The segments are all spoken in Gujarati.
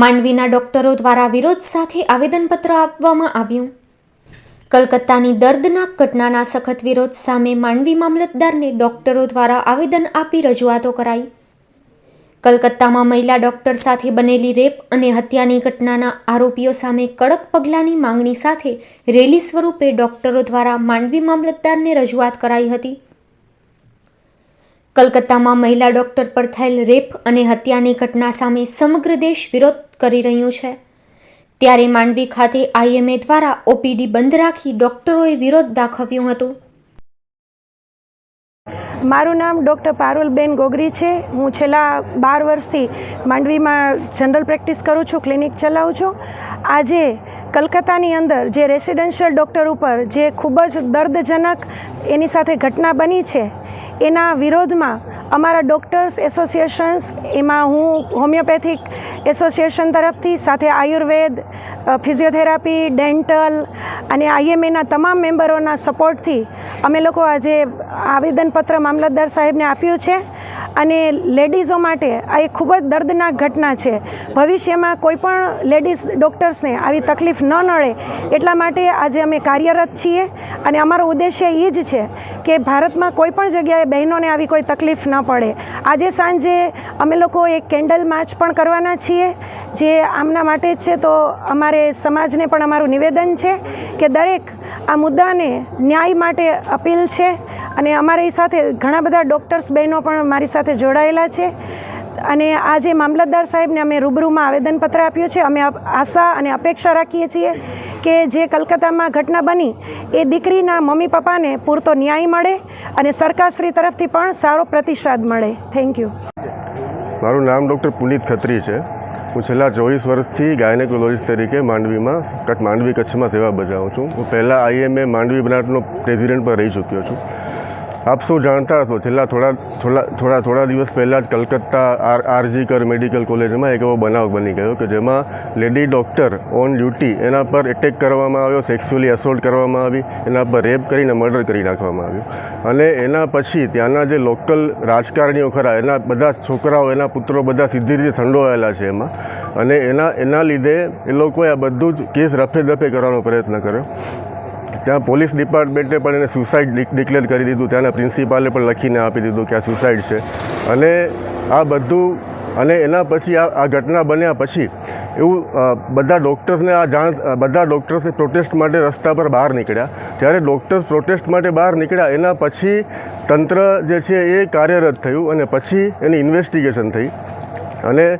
માંડવીના ડોક્ટરો દ્વારા વિરોધ સાથે આવેદનપત્ર આપવામાં આવ્યું. કલકત્તાની દર્દનાક ઘટનાના સખત વિરોધ સામે માંડવી મામલતદારને ડોક્ટરો દ્વારા આવેદન આપી રજૂઆતો કરાઈ. કલકત્તામાં મહિલા ડોક્ટર સાથે બનેલી રેપ અને હત્યાની ઘટનાના આરોપીઓ સામે કડક પગલાંની માંગણી સાથે રેલી સ્વરૂપે ડોક્ટરો દ્વારા માંડવી મામલતદારને રજૂઆત કરાઈ હતી. કલકત્તામાં મહિલા ડોક્ટર પર થયેલ રેપ અને હત્યાની ઘટના સામે સમગ્ર દેશ વિરોધ કરી રહ્યું છે. ત્યારે માંડવી ખાતે આઈએમએ દ્વારા ઓપીડી બંધ રાખી ડોક્ટરોએ વિરોધ દાખવ્યું હતું. મારું નામ ડૉક્ટર પારુલબેન ગોગરી છે. હું છેલ્લા બાર વર્ષથી માંડવીમાં જનરલ પ્રેક્ટિસ કરું છું, ક્લિનિક ચલાવું છું. આજે કલકત્તાની અંદર જે રેસિડેન્શિયલ ડૉક્ટર ઉપર જે ખૂબ જ દર્દજનક એની સાથે ઘટના બની છે એના વિરોધમાં અમારા ડૉક્ટર્સ એસોસિએશન્સ, એમાં હું હોમિયોપેથિક એસોસિએશન તરફથી સાથે આયુર્વેદ ફિઝિયોથેરાપી, ડેન્ટલ અને આઈએમએના તમામ મેમ્બરોના સપોર્ટથી અમે લોકો આજે આવેદનપત્ર મામલતદાર સાહેબને આપ્યું છે. અને લેડીઝો માટે આ એક ખૂબ જ દર્દનાક ઘટના છે. ભવિષ્યમાં કોઈ પણ લેડીઝ ડૉક્ટર્સને આવી તકલીફ ન નડે એટલા માટે આજે અમે કાર્યરત છીએ અને અમારો ઉદ્દેશ્ય એ જ છે કે ભારતમાં કોઈ પણ જગ્યાએ બહેનોને આવી કોઈ તકલીફ ન પડે. આજે સાંજે અમે લોકો એક કેન્ડલ માર્ચ પણ કરવાના છીએ, જે આમના માટે જ છે. તો અમારે સમાજને પણ અમારું નિવેદન છે કે દરેક આ મુદ્દાને ન્યાય માટે અપીલ છે અને અમારી સાથે ઘણા બધા ડૉક્ટર્સ બહેનો પણ મારી સાથે જોડાયેલા છે. અને આજે મામલતદાર સાહેબને અમે રૂબરૂમાં આવેદનપત્ર આપ્યું છે, અમે આશા અને અપેક્ષા રાખીએ છીએ કે જે કલકત્તામાં ઘટના બની, એ દીકરીના મમ્મી પપ્પાને પૂરતો ન્યાય મળે અને સરકારશ્રી તરફથી પણ સારો પ્રતિસાદ મળે. થેન્ક યુ મારું નામ ડૉક્ટર પુનિત ખત્રી છે. હું છેલ્લા ચોવીસ વર્ષથી ગાયનેકોલોજીસ્ટ તરીકે માંડવીમાં કચ્છ, માંડવી કચ્છમાં સેવા બજાવું છું. હું પહેલાં આઈએમએ માંડવી બ્રાન્ચનો પ્રેસિડેન્ટ પણ રહી ચૂક્યો છું. આપ સૌ જાણતા હશો? છેલ્લા થોડા થોડા થોડા થોડા દિવસ પહેલાં જ Calcutta R R G Kar medical કોલેજમાં એક એવો બનાવ બની ગયો કે જેમાં લેડી ડૉક્ટર ઓન ડ્યુટી એના પર એટેક કરવામાં આવ્યો, સેક્સ્યુઅલી અસોલ્ટ કરવામાં આવી, એના પર રેપ કરીને મર્ડર કરી નાખવામાં આવ્યું. અને એના પછી ત્યાંના જે લોકલ રાજકારણીઓ ખરા, એના બધા છોકરાઓ, એના પુત્રો બધા સીધી રીતે સંડોવાયેલા છે એમાં. અને એના એના લીધે એ લોકોએ આ બધું જ કેસ રફે દફે કરવાનો પ્રયત્ન કર્યો. ત્યાં પોલીસ ડિપાર્ટમેન્ટે પણ એને સુસાઇડ ડિક્લેર કરી દીધું. ત્યાંના પ્રિન્સિપાલે પણ લખીને આપી દીધું કે આ સુસાઇડ છે. અને આ બધું, અને એના પછી આ આ ઘટના બન્યા પછી એવું બધા ડૉક્ટર્સને આ જાણ બધા ડૉક્ટર્સે પ્રોટેસ્ટ માટે રસ્તા પર બહાર નીકળ્યા. ત્યારે ડૉક્ટર્સ પ્રોટેસ્ટ માટે બહાર નીકળ્યા, એના પછી તંત્ર જે છે એ કાર્યરત થયું અને પછી એની ઇન્વેસ્ટિગેશન થઈ. અને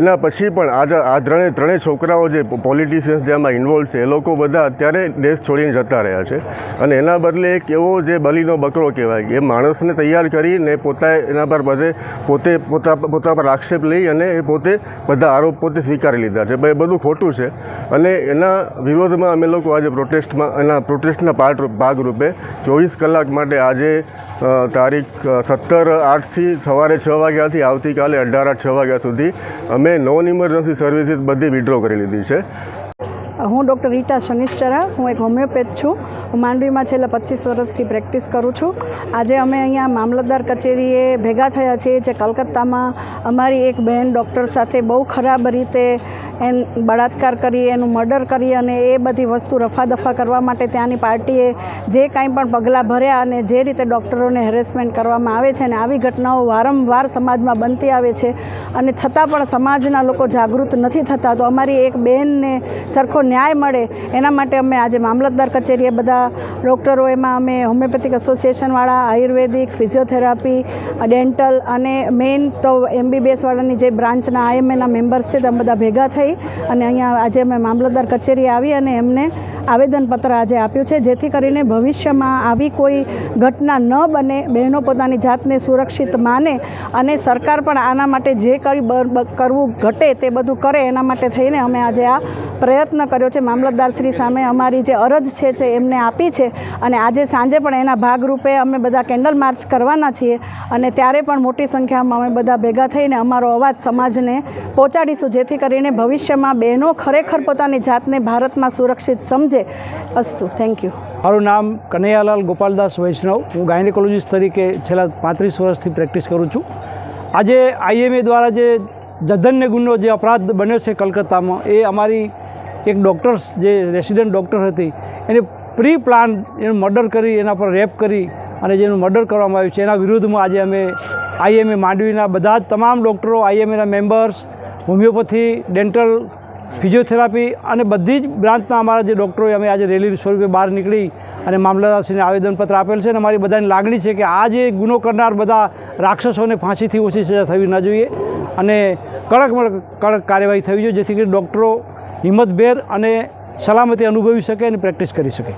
એના પછી પણ આ આ ત્રણે ત્રણેય છોકરાઓ જે પોલિટિશિયન્સ જેમાં ઇન્વોલ્વ છે, એ લોકો બધા અત્યારે દેશ છોડીને જતા રહ્યા છે. અને એના બદલે એક એવો જે બલીનો બકરો કહેવાય એ માણસને તૈયાર કરીને પોતાએ એના પર બધે પોતે પોતા પોતા પર આક્ષેપ લઈ અને એ પોતે બધા આરોપ પોતે સ્વીકારી લીધા છે. ભાઈ બધું ખોટું છે. અને એના વિરોધમાં અમે લોકો આજે પ્રોટેસ્ટમાં એના પ્રોટેસ્ટના પાર્ટ ભાગરૂપે ચોવીસ કલાક માટે આજે તારીખ સત્તર આઠથી સવારે છ વાગ્યાથી આવતીકાલે અઢાર આઠ છ વાગ્યા સુધી અમે નોન ઇમરજન્સી સર્વિસીસ બધી વિડ્રો કરી લીધી છે. હું ડૉક્ટર રીટા શનિશ્ચરા, હું એક હોમિયોપેથ છું. હું માંડવીમાં છેલ્લા પચીસ વર્ષથી પ્રેક્ટિસ કરું છું. આજે અમે અહીંયા મામલતદાર કચેરીએ ભેગા થયા છીએ જે કલકત્તામાં અમારી એક બહેન ડૉક્ટર સાથે બહુ ખરાબ રીતે એન બળાત્કાર કરી એનું મર્ડર કરી અને એ બધી વસ્તુ રફાદફા કરવા માટે ત્યાંની પાર્ટીએ જે કાંઈ પણ પગલાં ભર્યા અને જે રીતે ડૉક્ટરોને હેરેસમેન્ટ કરવામાં આવે છે અને આવી ઘટનાઓ વારંવાર સમાજમાં બનતી આવે છે અને છતાં પણ સમાજના લોકો જાગૃત નથી થતા, તો અમારી એક બહેનને સરખો ન્યાય મળે એના માટે અમે આજે મામલતદાર કચેરીએ બધા ડૉક્ટરો, એમાં અમે હોમિયોપેથિક એસોસિએશનવાળા, આયુર્વેદિક, ફિઝિયોથેરાપી, ડેન્ટલ અને મેઇન તો એમબીબીએસવાળાની જે બ્રાન્ચના આઈએમએના મેમ્બર્સ છે તે બધા ભેગા થઈ અને અહીંયા આજે અમે મામલતદાર કચેરી આવી અને એમને આવેદનપત્ર આજે આપ્યું છે, જેથી કરીને ભવિષ્યમાં આવી કોઈ ઘટના ન બને, બહેનો પોતાની જાતને સુરક્ષિત માને અને સરકાર પણ આના માટે જે કરવું ઘટે તે બધું કરે એના માટે થઈને અમે આજે આ પ્રયત્ન કર્યો છે. મામલતદારશ્રી સામે અમારી જે અરજ છે એમને આપી છે અને આજે સાંજે પણ એના ભાગરૂપે અમે બધા કેન્ડલ માર્ચ કરવાના છીએ અને ત્યારે પણ મોટી સંખ્યામાં અમે બધા ભેગા થઈને અમારો અવાજ સમાજને પહોંચાડીશું, જેથી કરીને ભવિષ્યમાં બહેનો ખરેખર પોતાની જાતને ભારતમાં સુરક્ષિત સમજે. અસ્તુ થેન્ક યુ મારું નામ કનૈયાલાલ ગોપાલદાસ વૈષ્ણવ. હું ગાયનેકોલોજીસ્ટ તરીકે છેલ્લા પાંત્રીસ વર્ષથી પ્રેક્ટિસ કરું છું. આજે આઈએમએ દ્વારા જે જધન્ય ગુનો જે અપરાધ બન્યો છે કલકત્તામાં, એ અમારી એક ડૉક્ટર્સ જે રેસિડેન્ટ ડૉક્ટર હતી, એને પ્રી પ્લાન એનું મર્ડર કરી, એના પર રેપ કરી અને જેનું મર્ડર કરવામાં આવ્યું છે, એના વિરુદ્ધમાં આજે અમે આઈએમએ માંડવીના બધા જ તમામ ડૉક્ટરો, આઈએમએના મેમ્બર્સ હોમિયોપેથી, ડેન્ટલ, ફિઝિયોથેરાપી અને બધી જ બ્રાન્ચના અમારા જે ડૉક્ટરોએ અમે આજે રેલી સ્વરૂપે બહાર નીકળી અને મામલતદારશ્રીને આવેદનપત્ર આપેલ છે અને અમારી બધાની લાગણી છે કે આ જે ગુનો કરનાર બધા રાક્ષસોને ફાંસીથી ઓછી સજા થવી ન જોઈએ અને કડક કડક કાર્યવાહી થવી જોઈએ, જેથી કરી ડૉક્ટરો હિંમતભેર અને સલામતી અનુભવી શકે અને પ્રેક્ટિસ કરી શકે.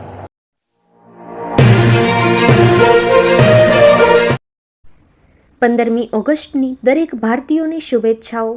પંદરમી ઓગસ્ટની દરેક ભારતીયોની શુભેચ્છાઓ.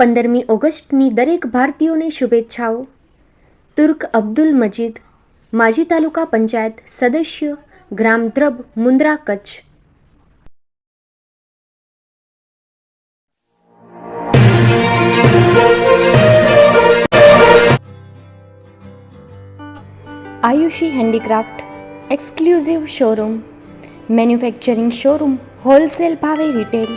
પંદરમી ઓગસ્ટની દરેક ભારતીયોને શુભેચ્છાઓ. તુર્ક અબ્દુલ મજીદ, માજી તાલુકા પંચાયત સદસ્ય, ગ્રામ દ્રબ, Mundra Kutch. Ayushi handicraft exclusive showroom, manufacturing showroom, wholesale ભાવે રિટેલ.